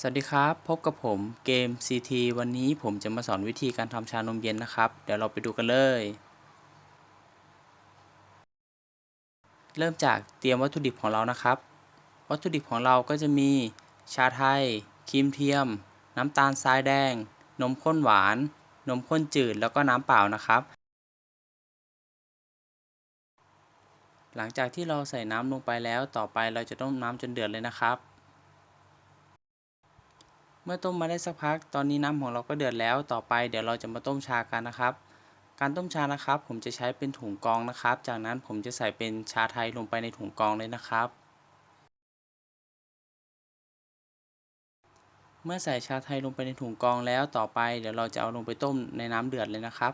สวัสดีครับ พบกับผมเกม CT วันนี้ผมจะมาสอนวิธีการทำชานมเย็นนะครับ เดี๋ยวเราไปดูกันเลย เริ่มจากเตรียมวัตถุดิบของเรานะครับ วัตถุดิบของเราก็จะมีชาไทยครีมเทียม น้ำตาลทรายแดง นมข้นหวาน นมข้นจืดแล้วก็น้ำเปล่านะครับ หลังจากที่เราใส่น้ำลงไปแล้วต่อไปเราจะต้มน้ำจนเดือดเลยนะครับ เมื่อต้มมาได้สักพัก ตอนนี้น้ำของเราก็เดือดแล้ว ต่อไปเดี๋ยวเราจะมาต้มชากันนะครับ การต้มชานะครับ ผมจะใช้เป็นถุงกองนะครับ จากนั้นผมจะใส่เป็นชาไทยลงไปในถุงกองเลยนะครับ เมื่อใส่ชาไทยลงไปในถุงกองแล้ว ต่อไปเดี๋ยวเราจะเอาลงไปต้มในน้ำเดือดเลยนะครับ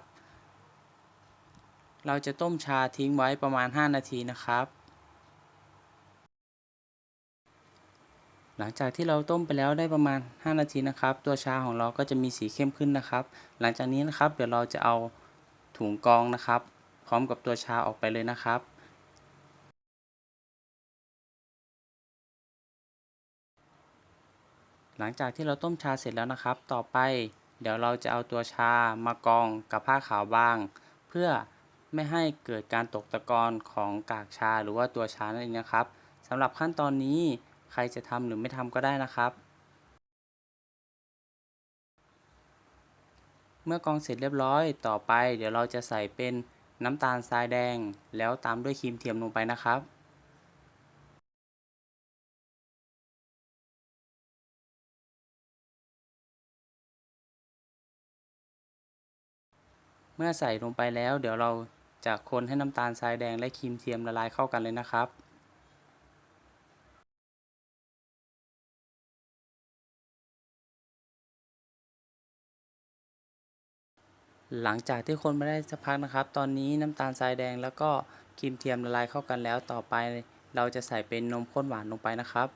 เราจะต้มชาทิ้งไว้ประมาณ 5 นาทีนะครับ หลังจากที่เราต้มไปแล้วได้ประมาณ 5 นาทีนะครับ ตัวชาของเราก็จะมีสีเข้มขึ้นนะครับ หลังจากนี้นะครับเดี๋ยวเราจะเอาถุงกองนะครับ พร้อมกับตัวชาออกไปเลยนะครับหลังจากที่เราต้มชาเสร็จแล้วนะครับ ต่อไปเดี๋ยวเราจะเอาตัวชามากองกับผ้าขาวบาง เพื่อไม่ให้เกิดการตกตะกอนของกากชาหรือว่าตัวชานั่นเองนะครับสำหรับขั้นตอนนี้ ใครจะทำหรือไม่ทำก็ได้นะครับ เมื่อกรองเสร็จเรียบร้อยต่อไป เดี๋ยวเราจะใส่เป็นน้ำตาลทรายแดง แล้วตามด้วยครีมเทียมลงไปนะครับเมื่อใส่ลงไปแล้ว เดี๋ยวเราจะคนให้น้ำตาลทรายแดงและครีมเทียมละลายเข้ากันเลยนะครับ หลังจากที่คนมาได้สักพักนะครับ ตอนนี้น้ำตาลทรายแดงแล้วก็ครีมเทียมละลายเข้ากันแล้ว ต่อไปเราจะใส่เป็นนมข้นหวานลงไปนะครับ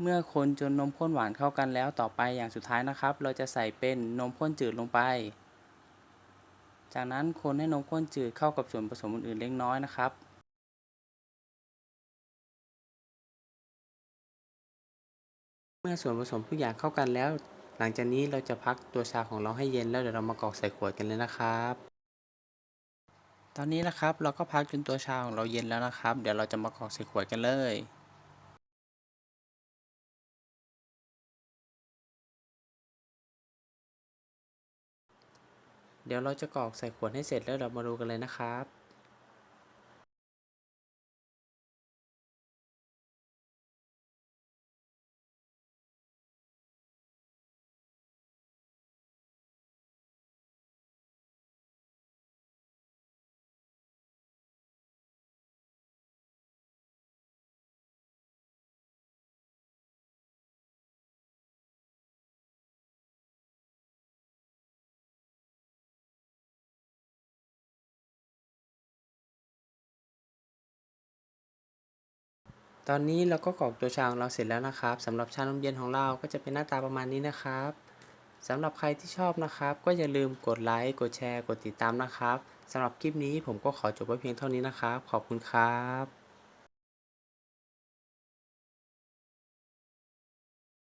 เมื่อคนจนนมข้นหวานเข้ากันแล้วต่อไปอย่างสุดท้ายนะครับ เราจะใส่เป็นนมข้นจืดลงไป จากนั้นคนให้นมข้นจืดเข้ากับส่วนผสมอื่นๆเล็กน้อยนะครับเมื่อส่วนผสมทุกอย่างเข้ากันแล้ว หลังจากนี้เราจะพักตัวชาของเราให้เย็นแล้วเดี๋ยวเรามากรอกใส่ขวดกันเลยนะครับ ตอนนี้นะครับเราก็พักจนตัวชาของเราเย็นแล้วนะครับ เดี๋ยวเราจะมากรอกใส่ขวดกันเลย เดี๋ยวเราจะกรอกใส่ขวดให้เสร็จแล้วเรามาดูกันเลยนะครับ ตอนนี้เราก็กรอกตัวชาของเราเสร็จแล้วนะครับสำหรับชานมเย็นของเราก็จะเป็นหน้าตาประมาณนี้นะครับสำหรับใครที่ชอบนะครับ ก็อย่าลืมกดไลค์กดแชร์ กดติดตามนะครับสำหรับคลิปนี้ผมก็ขอจบไว้เพียงเท่านี้นะครับ ขอบคุณครับ